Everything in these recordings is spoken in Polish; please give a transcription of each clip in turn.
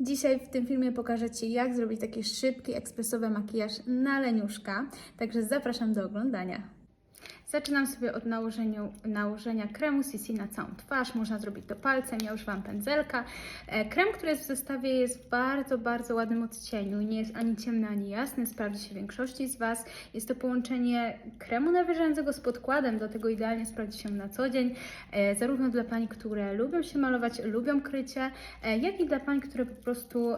Dzisiaj w tym filmie pokażę Ci, jak zrobić taki szybki, ekspresowy makijaż na leniuszka, także zapraszam do oglądania. Zaczynam sobie od nałożenia kremu CC na całą twarz. Można zrobić to palcem, ja używam pędzelka. E, Krem, który jest w zestawie jest w bardzo, bardzo ładnym odcieniu. Nie jest ani ciemny, ani jasny. Sprawdzi się większości z Was. Jest to połączenie kremu nawilżającego z podkładem, dlatego idealnie sprawdzi się na co dzień. E, Zarówno dla pań, które lubią się malować, lubią krycie, e, jak i dla pań, które po prostu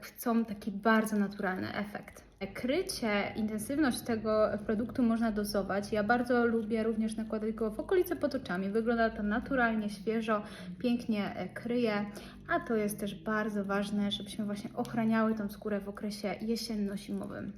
chcą taki bardzo naturalny efekt. Krycie, intensywność tego produktu można dozować. Ja bardzo lubię również nakładać go w okolice pod oczami. Wygląda to naturalnie, świeżo, pięknie kryje, a to jest też bardzo ważne, żebyśmy właśnie ochraniały tą skórę w okresie jesienno-zimowym.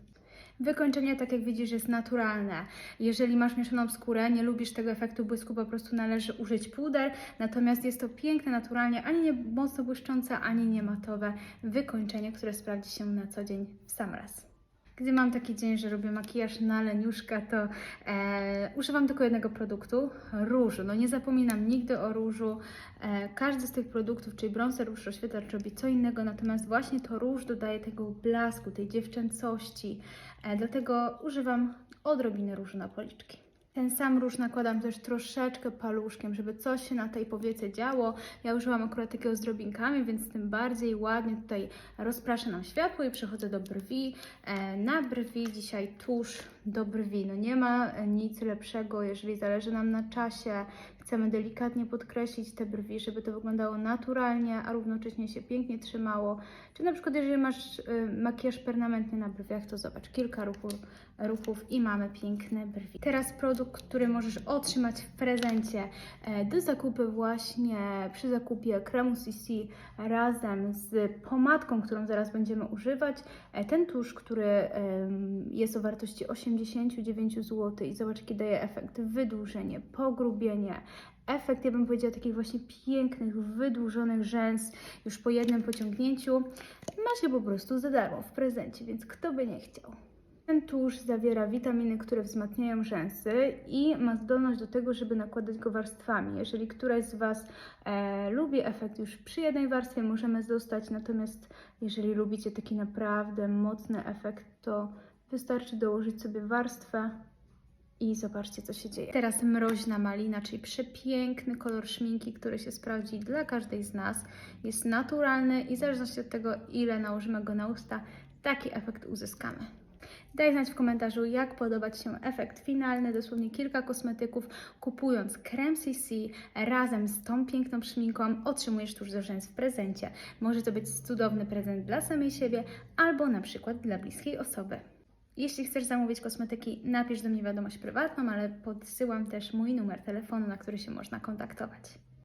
Wykończenie, tak jak widzisz, jest naturalne. Jeżeli masz mieszaną skórę, nie lubisz tego efektu błysku, po prostu należy użyć puder. Natomiast jest to piękne, naturalnie, ani nie mocno błyszczące, ani nie matowe wykończenie, które sprawdzi się na co dzień w sam raz. Gdy mam taki dzień, że robię makijaż na leniuszka, to e, używam tylko jednego produktu, różu. No nie zapominam nigdy o różu. E, każdy z tych produktów, czyli bronzer, róż, rozświetlacz robi co innego, natomiast właśnie to róż dodaje tego blasku, tej dziewczęcości. E, dlatego używam odrobiny różu na policzki. Ten sam róż nakładam też troszeczkę paluszkiem, żeby coś się na tej powiece działo. Ja użyłam akurat takiego z drobinkami, więc tym bardziej ładnie tutaj rozpraszę nam światło i przechodzę do brwi. E, na brwi dzisiaj tusz do brwi. No nie ma e, nic lepszego, jeżeli zależy nam na czasie. Chcemy delikatnie podkreślić te brwi, żeby to wyglądało naturalnie, a równocześnie się pięknie trzymało. Czy na przykład, jeżeli masz y, makijaż permanentny na brwiach, to zobacz, kilka ruchów, ruchów i mamy piękne brwi. Teraz produkt, który możesz otrzymać w prezencie e, do zakupy właśnie przy zakupie kremu CC razem z pomadką, którą zaraz będziemy używać. E, Ten tusz, który jest o wartości 89 zł i zobacz, jaki daje efekt wydłużenie, pogrubienie, efekt, ja bym powiedziała, takich właśnie pięknych, wydłużonych rzęs już po jednym pociągnięciu. Ma się po prostu za darmo w prezencie, więc kto by nie chciał. Ten tusz zawiera witaminy, które wzmacniają rzęsy i ma zdolność do tego, żeby nakładać go warstwami. Jeżeli któraś z Was e, lubi efekt już przy jednej warstwie, możemy zostać, natomiast jeżeli lubicie taki naprawdę mocny efekt, to wystarczy dołożyć sobie warstwę i zobaczcie, co się dzieje. Teraz mroźna malina, czyli przepiękny kolor szminki, który się sprawdzi dla każdej z nas. Jest naturalny i w zależności od tego, ile nałożymy go na usta, taki efekt uzyskamy. Daj znać w komentarzu, jak podoba Ci się efekt finalny. Dosłownie kilka kosmetyków. Kupując krem CC razem z tą piękną szminką, otrzymujesz tuż do rzęs w prezencie. Może to być cudowny prezent dla samej siebie albo na przykład dla bliskiej osoby. Jeśli chcesz zamówić kosmetyki, napisz do mnie wiadomość prywatną, ale podsyłam też mój numer telefonu, na który się można kontaktować.